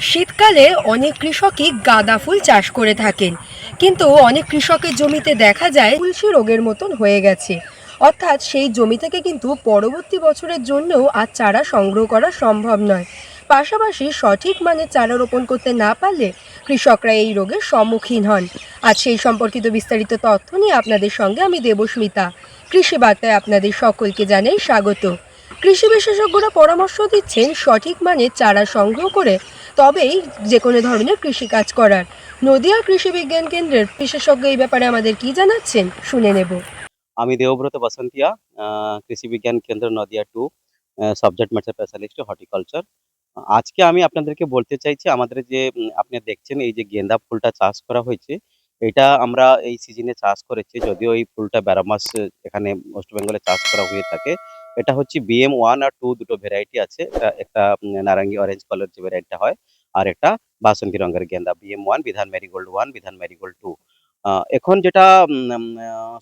শীতকালে অনেক কৃষকই গাঁদা ফুল চাষ করে থাকেন। কিন্তু অনেক কৃষকের জমিতে দেখা যায় তুলসী রোগের মতন হয়ে গেছে। অর্থাৎ সেই জমি থেকে কিন্তু পরবর্তী বছরের জন্যও আর চারা সংগ্রহ করা সম্ভব নয়। পাশাপাশি সঠিক মানে চারা রোপণ করতে না পারলে কৃষকরা এই রোগের সম্মুখীন হন। আজ সেই সম্পর্কিত বিস্তারিত তথ্য নিয়ে আপনাদের সঙ্গে আমি দেবস্মিতা। কৃষি বার্তায় আপনাদের সকলকে জানাই স্বাগত। কৃষি বিশেষজ্ঞরা পরামর্শ দিচ্ছেন সঠিক মানে চারা সংগ্রহ করে তবেই যে কোনো ধরনের কৃষিকাজ করার। নদিয়া কৃষি বিজ্ঞান কেন্দ্রের বিশেষজ্ঞ এই ব্যাপারে আমাদের কি জানাচ্ছেন, শুনে নেব। আমি Debabrata Basantia Krishi Vigyan Kendra Nadia two subject matter specialist horticulture আজকে আমি আপনাদেরকে বলতে চাইছি, আমাদের যে আপনি দেখছেন এই যে গেন্দা ফুলটা চাষ করা হয়েছে, এটা আমরা এই সিজনে চাষ করেছি, যদিও এই ফুলটা বারো মাস এখানে ওয়েস্ট বেঙ্গলে চাষ করা হয়ে থাকে। এটা হচ্ছে বিএম ওয়ান আর টু দুটো ভ্যারাইটি আছে। একটা নারাঙ্গি অরেঞ্জ কালার যে ভ্যারাইটিটা হয় আর একটা বাসন্তী রঙের গেন্দা। BM one Bidhan marigold one Bidhan marigold two এখন যেটা উম, উম,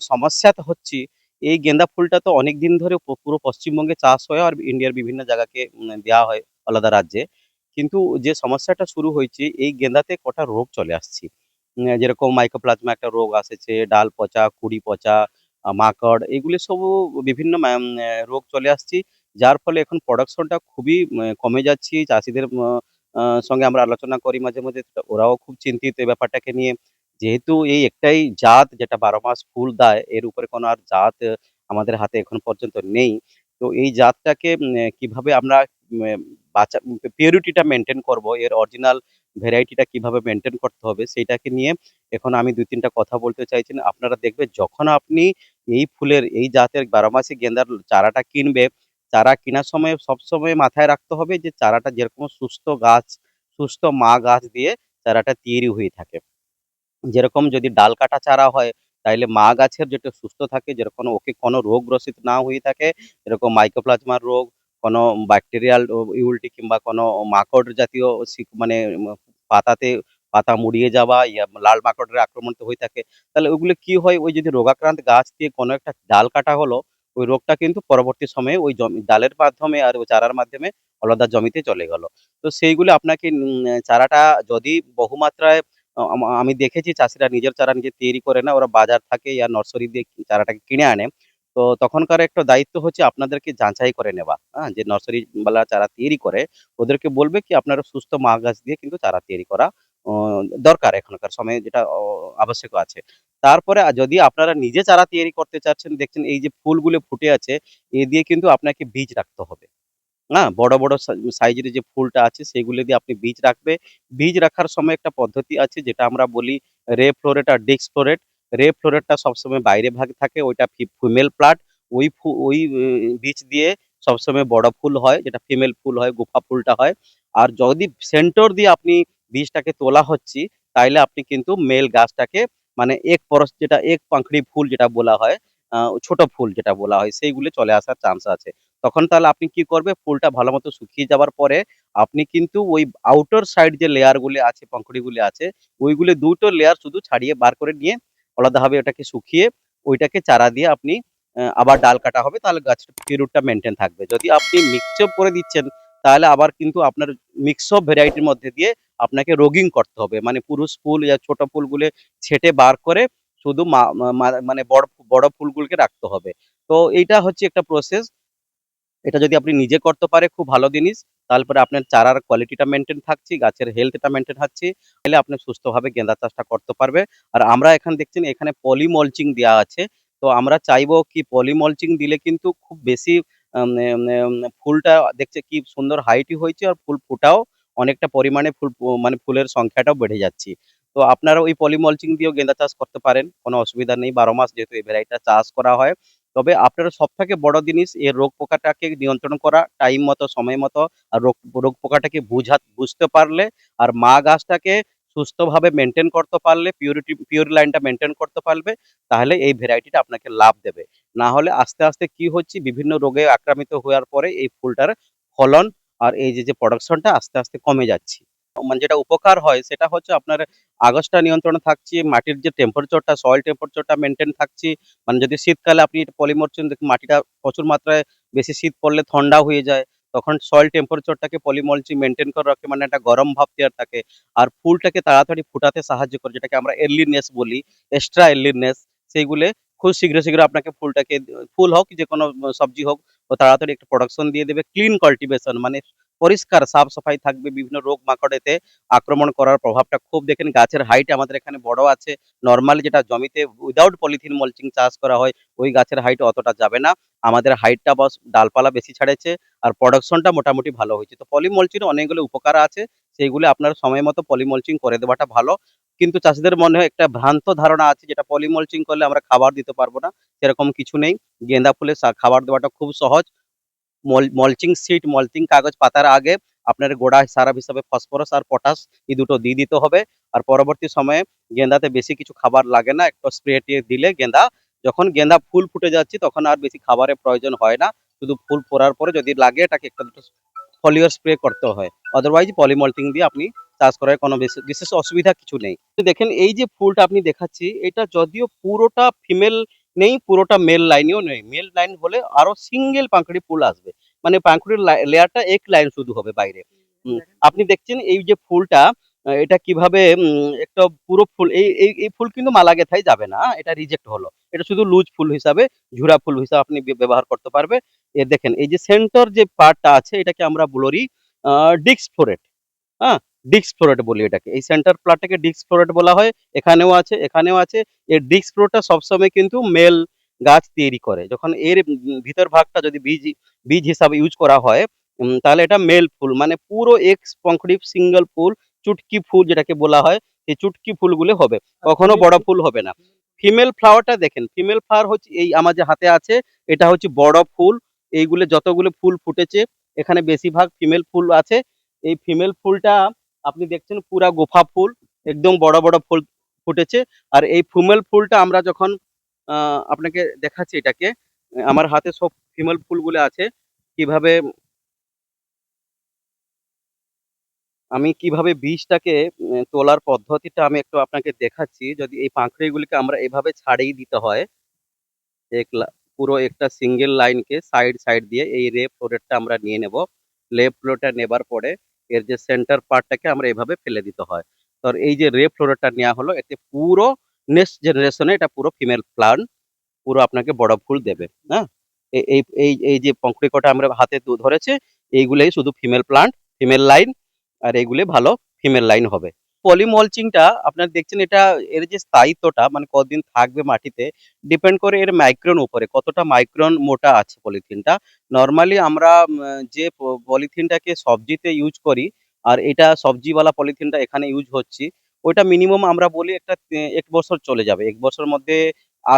সমস্যা তো হচ্ছে এই গেন্দা ফুলটা তো অনেক দিন ধরে পুরো পশ্চিমবঙ্গে চাষ হয় আর ইন্ডিয়ার বিভিন্ন জায়গাকে দেওয়া হয় আলাদা রাজ্যে। কিন্তু যে সমস্যাটা শুরু হয়েছে এই গেন্দাতে কটা রোগ চলে আসছে। যেরকম মাইকোপ্লাজমা একটা রোগ আসেছে ডাল পচা কুড়ি পচা মাকড়, এগুলি সব বিভিন্ন রোগ চলে আসছে, যার ফলে এখন প্রোডাকশনটা খুবই কমে যাচ্ছে। চাষিদের সঙ্গে আমরা আলোচনা করি মাঝে মাঝে ওরাও খুব চিন্তিত এই ব্যাপারটাকে নিয়ে। যেহেতু এই একটাই জাত যেটা বারো মাস ফুল দেয়, এর উপরে কোনো আর জাত আমাদের হাতে এখন পর্যন্ত নেই। তো এই জাতটাকে কীভাবে আমরা বাঁচা পিওরিটিটা মেনটেন করব, এর অরিজিনাল ভ্যারাইটিটা কীভাবে মেনটেন করতে হবে, সেইটাকে নিয়ে এখন আমি দুই তিনটা কথা বলতে চাইছি। আপনারা দেখবে যখন আপনি এই ফুলের, এই জাতের বারো মাসি গেন্দার চারাটা কিনবে, চারা কেনার সময় সবসময় মাথায় রাখতে হবে যে চারাটা যেরকম সুস্থ গাছ, সুস্থ মা গাছ দিয়ে চারাটা তৈরি হয়ে থাকে। যেরকম যদি ডাল কাটা চারা হয়, তাইলে মা গাছের যেটা সুস্থ থাকে, যেরকম ওকে কোনো রোগ গ্রসিত না হয়ে থাকে যেরকম মাইক্রোপ্লাজমার রোগ, কোনো ব্যাকটেরিয়াল ইউলটি কিংবা কোনো মাকড় জাতীয় মানে পাতাতে পাতা মুড়িয়ে যাওয়া, ইয়া লাল মাকড়ের আক্রমণ তো হয়ে থাকে। তাহলে ওগুলো কি হয়? ওই যদি রোগাক্রান্ত গাছ দিয়ে কোনো একটা ডাল কাটা হলো, ওই রোগটা কিন্তু পরবর্তী সময়ে ওই জমি, ডালের মাধ্যমে আর ওই চারার মাধ্যমে আলাদা জমিতে চলে গেল। তো সেইগুলো আপনাকে চারাটা যদি বহুমাত্রায় আমি দেখেছি চাষিরা নিজের চারা নিজে তৈরি করে না, ওরা বাজার থাকে ইয়া নার্সারি দিয়ে চারাটাকে কিনে আনে। তো তখনকার একটা দায়িত্ব হচ্ছে আপনাদেরকে যাচাই করে নেওয়া হ্যাঁ যে নার্সারি বালা চারা তৈরি করে, ওদেরকে বলবে কি আপনারা সুস্থ মা গাছ দিয়ে কিন্তু চারা তৈরি করা দরকার এখনকার সময়ে, যেটা আবশ্যক আছে। তারপরে যদি আপনারা নিজে চারা তৈরি করতে চাচ্ছেন, দেখছেন এই যে ফুলগুলো ফুটে আছে, এ দিয়ে কিন্তু আপনাকে বীজ রাখতে হবে। না? বড় বড় সাইজের যে ফুলটা আছে, সেগুলো দিয়ে আপনি বীজ রাখবে। বীজ রাখার সময় একটা পদ্ধতি আছে, যেটা আমরা বলি রে ফ্লোরেট আর ডিক্স ফ্লোরেট রে ফ্লোরেটটা সবসময় বাইরে ভাগ থাকে, ওইটা ফিমেল প্লান্ট। ওই ওই বীজ দিয়ে সবসময় বড় ফুল হয়, যেটা ফিমেল ফুল হয়, গোফা ফুলটা হয়। আর যদি সেন্টর দিয়ে আপনি বীজটাকে তোলা হচ্ছে, তাইলে আপনি কিন্তু মেল গাছটাকে মানে এক পরশ যেটা এক পাখড়ি ফুল যেটা বলা হয় ছোট ফুল যেটা বলা হয়, সেইগুলো চলে আসার চান্স আছে। তখন তাহলে আপনি কি করবে, ফুলটা ভালো মতো শুকিয়ে যাওয়ার পরে আপনি কিন্তু ওই আউটার সাইড যে লেয়ার গুলি আছে পাখড়িগুলি আছে, ওইগুলো দুটো লেয়ার শুধু ছাড়িয়ে বার করে নিয়ে আলাদাভাবে ওটাকে শুকিয়ে ওইটাকে চারা দিয়ে আপনি আবার ডাল কাটা হবে, তাহলে গাছের পিরিয়ডটা মেনটেন থাকবে। যদি আপনি মিক্সআপ করে দিচ্ছেন তাহলে আবার কিন্তু আপনার মিক্স মিক্সঅপ ভ্যারাইটির মধ্যে দিয়ে আপনাকে রোগিং করতে হবে। মানে পুরুষ ফুল ইয়া ছোট ফুলগুলো ছেটে বার করে শুধু মানে বড় বড় ফুলগুলোকে রাখতে হবে। তো এইটা হচ্ছে একটা প্রসেস এটা যদি আপনি নিজে করতে পারে, খুব ভালো জিনিস। তারপরে আপনার চারার কোয়ালিটিটা মেনটেন থাকছে, গাছের হেলথটা মেনটেন থাকছে। তাহলে আপনি সুস্থভাবে গেঁদা চাষটা করতে পারবে। আর আমরা এখানে দেখছেন, এখানে পলি মলচিং দেওয়া আছে। তো আমরা চাইব কি পলিমলচিং দিলে কিন্তু খুব বেশি ফুলটা দেখছে কি সুন্দর হাইটই হয়েছে আর ফুল ফুটাও অনেকটা পরিমাণে ফুল মানে ফুলের সংখ্যাটাও বেড়ে যাচ্ছে। তো আপনারা ওই পলিমলচিং দিয়েও গেঁদা চাষ করতে পারেন, কোনো অসুবিধা নেই, বারো মাস যেহেতু এই ভ্যারাইটিটা চাষ করা হয়। তবে আপনার সব থেকে বড় জিনিস এর রোগ পোকাটাকে নিয়ন্ত্রণ করা টাইম মতো, সময় মতো, আর রোগ রোগ পোকাটাকে বুঝা, বুঝতে পারলে আর মা গাছটাকে সুস্থভাবে মেনটেন করতে পারলে পিউরিটি পিওর লাইনটা মেনটেন করতে পারবে, তাহলে এই ভ্যারাইটিটা আপনাকে লাভ দেবে। না হলে আস্তে আস্তে কি হচ্ছে, বিভিন্ন রোগে আক্রামিত হওয়ার পরে এই ফুলটার ফলন আর এই যে যে প্রোডাকশনটা আস্তে আস্তে কমে যাচ্ছে। মানে যেটা উপকার হয়, সেটা হচ্ছে আপনার আগস্টটা নিয়ন্ত্রণে থাকছে, মাটির যে টেম্পারেচারটা সয়েল টেম্পারেচারটা মেনটেন থাকছে মানে যদি শীতকালে আপনি পলিমরচুন মাটিটা প্রচুর মাত্রায় বেশি শীত পড়লে ঠান্ডা হয়ে যায় তখন সয়েল টেম্পারেচারটাকে পলিমলচি মেনটেন করে রাখে মানে একটা গরম ভাব দেওয়ার থাকে। আর ফুলটাকে তাড়াতাড়ি ফুটাতে সাহায্য করে, যেটাকে আমরা এর্লিনেস বলি এক্সট্রা এর্লিনেস সেইগুলো খুব শীঘ্র শীঘ্র আপনাকে ফুলটাকে, ফুল হোক, যে কোনো সবজি হোক তাড়াতাড়ি একটা প্রোডাকশন দিয়ে দেবে। ক্লিন কাল্টিভেশন মানে পরিষ্কার সাফ সাফাই থাকবে বিভিন্ন রোগ মাকড়েতে। আক্রমণ করার প্রভাবটা খুব দেখেন, গাছের হাইট আমাদের এখানে বড় আছে। নর্মালি যেটা জমিতে উইদাউট পলিথিন মলচিং চাষ করা হয়, ওই গাছের হাইট অতটা যাবে না। আমাদের হাইটটা বস, ডালপালা বেশি ছাড়েছে আর প্রোডাকশনটা মোটামুটি ভালো হয়েছে। তো পলিমলচিং অনেকগুলো উপকার আছে, সেইগুলো আপনার সময় মতো পলিমলচিং করে দেওয়াটা ভালো। কিন্তু চাষিদের মনে একটা ভ্রান্ত ধারণা আছে, যেটা পলিমলচিং করলে আমরা খাবার দিতে পারব না, সেরকম কিছু নেই। গেঁদা ফুলের সা- খাবার দেওয়াটা খুব সহজ। মলচিং সিট মলচিং কাগজ পাতার আগে আপনার গোড়া সার হিসাবে ফসফরাস আর পটাশ এই দুটো দিয়ে দিতে হবে। আর পরবর্তী সময়ে গেঁদাতে বেশি কিছু খাবার লাগে না, একটু স্প্রে টিয়ে দিলে গেঁদা যখন গেঁদা ফুল ফুটে যাচ্ছে তখন আর বেশি খাবারের প্রয়োজন হয় না। শুধু ফুল পড়ার পরে যদি লাগে এটাকে একটা দুটো ফলিওর স্প্রে করতে হয়। অদারওয়াইজ পলিমল্টিং দিয়ে আপনি চাষ করার কোনো বিশেষ অসুবিধা কিছু নেই। দেখেন এই যে ফুলটা আপনি দেখাচ্ছি, এটা যদিও পুরোটা ফিমেল নেই, পুরোটা মেল লাইনেও নেই। মেল লাইন হলে আরও সিঙ্গেল পাঁখড়ি ফুল আসবে। মানে পাঁখড়ির লেয়ারটা এক লাইন শুধু হবে বাইরে। আপনি দেখছেন এই যে ফুলটা এটা কীভাবে একটা পুরো ফুল এই এই এই ফুল কিন্তু মালা গেথায় যাবে না এটা রিজেক্ট হলো। এটা শুধু লুজ ফুল হিসাবে ঝুরা ফুল হিসাবে আপনি ব্যবহার করতে পারবে। এ দেখেন এই যে সেন্টার যে পার্টটা আছে এটাকে আমরা বলি ডিক্স ফ্লোরেট হ্যাঁ ডিক্স ফ্লোরেট বলি এটাকে। এই সেন্টার প্লাটটাকে ডিক্স ফ্লোরেট বলা হয় এখানেও আছে এখানেও আছে। এই ডিক্স ফ্লোরটা সবসময় কিন্তু মেল গাছ তৈরি করে। যখন এর ভিতর ভাগটা যদি বীজ বীজ হিসাবে ইউজ করা হয় তাহলে এটা মেল ফুল মানে পুরো এক্স পঙ্খড়ি সিঙ্গেল ফুল চুটকি ফুল যেটাকে বলা হয় এই চুটকি ফুলগুলো হবে। কখনো বড় ফুল হবে না। ফিমেল ফ্লাওয়ারটা দেখেন ফিমেল ফ্লাওয়ার হচ্ছে এই আমার যে হাতে আছে এটা হচ্ছে বড় ফুল এইগুলো যতগুলো ফুল ফুটেছে এখানে বেশিরভাগ ফিমেল ফুল আছে। এই ফিমেল ফুলটা আপনি দেখছেন পুরা গোফা ফুল একদম বড় বড় ফুল ফুটেছে। আর এই ফিমেল ফুলটা আমরা যখন আপনাকে দেখাচ্ছি এটাকে। আমার হাতে সব ফিমেল ফুলগুলো আছে। কীভাবে আমি কীভাবে বীজটাকে তোলার পদ্ধতিটা আমি একটু আপনাকে দেখাচ্ছি। যদি এই পাঁখড়িগুলিকে আমরা এভাবে ছাড়িয়ে দিতে হয়, এক পুরো একটা সিঙ্গেল লাইনকে সাইড সাইড দিয়ে এই রে ফ্লোরেটটা আমরা নিয়ে নেব। লে ফ্লোরটা নেবার পরে এর যে সেন্টার পার্টটাকে আমরা এভাবে ফেলে দিতে হয়। তো এই যে রে ফ্লোরেটটা নেওয়া হলো, এতে পুরো নেক্সট জেনারেশনে এটা পুরো ফিমেল প্লান্ট পুরো আপনাকে বড় ফুল দেবে হ্যাঁ? এই এই এই যে পঙ্কড়ি কটা আমরা হাতে ধরেছে, এইগুলোই শুধু ফিমেল প্লান্ট ফিমেল লাইন আর এইগুলি ভালো ফিমেল লাইন হবে। পলিমলচিংটা আপনার দেখছেন এটা, এর যে স্থায়িত্বটা মানে কতদিন থাকবে মাটিতে ডিপেন্ড করে এর মাইক্রন উপরে, কতটা মাইক্রন মোটা আছে পলিথিনটা। নর্মালি আমরা যে পলিথিনটাকে সবজিতে ইউজ করি, আর এটা সবজিওয়ালা পলিথিনটা এখানে ইউজ হচ্ছে ওইটা মিনিমাম আমরা বলি একটা এক বছর চলে যাবে। এক বছর মধ্যে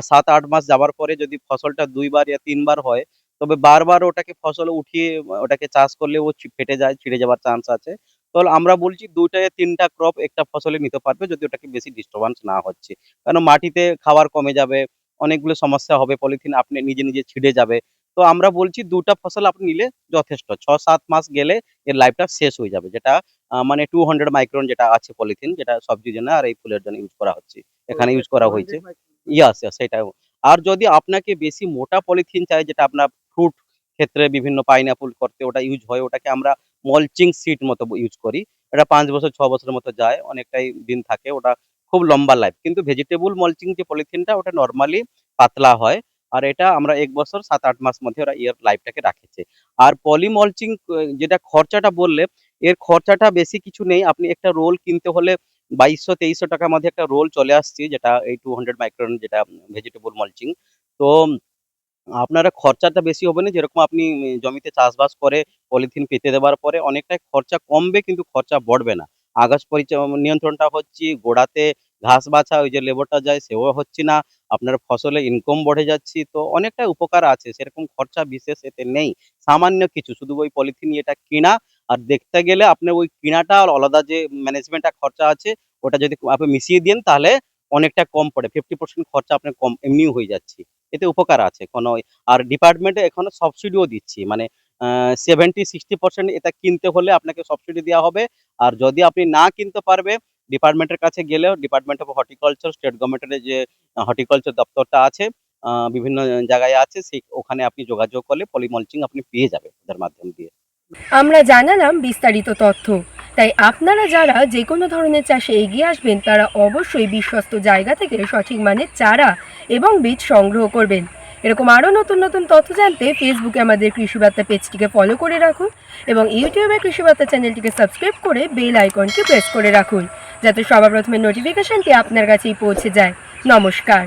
সাত, আট মাস যাবার পরে যদি ফসলটা দুইবার ইয়া তিনবার হয়, তবে বারবার ওটাকে ফসল উঠিয়ে, ওটাকে চাষ করলে ও ফেটে যায়, ছিঁড়ে যাওয়ার চান্স আছে। তাহলে আমরা বলছি দুইটা তিনটা ক্রপ একটা ফসলে নিতে পারবে যদি ওটাকে বেশি ডিস্টার্বেন্স না হচ্ছে। কারণ মাটিতে খাবার কমে যাবে, অনেকগুলো সমস্যা হবে পলিথিন আপনি নিজে নিজে ছিঁড়ে যাবে। তো আমরা বলছি দুটা ফসল আপনি নিলে যথেষ্ট। ছ, সাত মাস গেলে এর লাইফটা শেষ হয়ে যাবে। যেটা মানে টু হান্ড্রেড মাইক্রন যেটা আছে পলিথিন যেটা সবজির জন্য আর এই ফুলের জন্য ইউজ করা হচ্ছে। এখানে ইউজ করা হয়েছে। ইয়াস ইয়াস সেটাও। আর যদি আপনাকে বেশি মোটা পলিথিন চাই যেটা আপনার ফ্রুট ক্ষেত্রে বিভিন্ন পাইনাপল করতে ওটা ইউজ হয় ওটাকে আমরা মলচিং সিট মতো ইউজ করি। এটা পাঁচ বছর ছ বছরের মতো যায় অনেকটাই দিন থাকে ওটা খুব লম্বা লাইফ কিন্তু ভেজিটেবল মলচিং যে পলিথিনটা ওটা নর্মালি পাতলা হয়। আর এটা আমরা এক বছর সাত আট মাস মধ্যে ওরা ইয়ার লাইফটাকে রাখেছে। আর পলি মলচিং যেটা খরচাটা বললে এর খরচাটা বেশি কিছু নেই। আপনি একটা রোল কিনতে হলে বাইশশো, তেইশশো টাকার মধ্যে একটা রোল চলে আসছে, যেটা এই টু হান্ড্রেড মাইক্রন যেটা ভেজিটেবল মালচিং তো, আপনারা খরচাটা বেশি হবে না, যেরকম আপনি জমিতে চাষবাস করে পলিথিন পেতে দেওয়ার পরে অনেকটাই খরচা কমবে, কিন্তু খরচা বাড়বে না। আগাছ পরিচয় নিয়ন্ত্রণটা হচ্ছে, গোড়াতে ঘাস বাছা, ওই যে লেবরটা যায়, সেও হচ্ছে না। আপনার ফসলে ইনকাম বড়ে যাচ্ছে, তো অনেকটাই উপকার আছে, সেরকম খরচা বিশেষ এতে নেই। সামান্য কিছু, শুধু ওই পলিথিন এটা কিনা আর দেখতে গেলে আপনি ওই কিনাটা আর আলাদা যে ম্যানেজমেন্টটা খরচা আছে, ওটা যদি আপনি মিশিয়ে দেন তাহলে অনেকটা কম পড়ে। ফিফটি পার্সেন্ট খরচা আপনার কম, এমনিও হয়ে যাচ্ছে। এতে উপকার আছে কোনো আর ডিপার্টমেন্টে এখনও সাবসিডিও দিচ্ছি। মানে সেভেন্টি সিক্সটি পার্সেন্ট এটা কিনতে হলে আপনাকে সাবসিডি দেওয়া হবে। আর যদি আপনি না কিনতে পারবে ডিপার্টমেন্টের কাছে গেলেও ডিপার্টমেন্ট অফ হর্টিকালচার স্টেট গভর্নমেন্টের যে হর্টিকালচার দপ্তরটা আছে বিভিন্ন জায়গায় আছে, সেই, ওখানে আপনি যোগাযোগ করলে পলিমলচিং আপনি পেয়ে যাবেন, ওদের মাধ্যম দিয়ে। আমরা জানালাম বিস্তারিত তথ্য। তাই আপনারা যারা যে কোনো ধরনের চাষে এগিয়ে আসবেন, তারা অবশ্যই বিশ্বস্ত জায়গা থেকে সঠিক মানের চারা এবং বীজ সংগ্রহ করবেন। এরকম আরও নতুন নতুন তথ্য জানতে ফেসবুকে আমাদের কৃষিবার্তা পেজটিকে ফলো করে রাখুন এবং ইউটিউবে কৃষিবার্তা চ্যানেলটিকে সাবস্ক্রাইব করে বেল আইকনটি প্রেস করে রাখুন, যাতে সবার প্রথমে নোটিফিকেশনটি আপনার কাছেই পৌঁছে যায়। নমস্কার।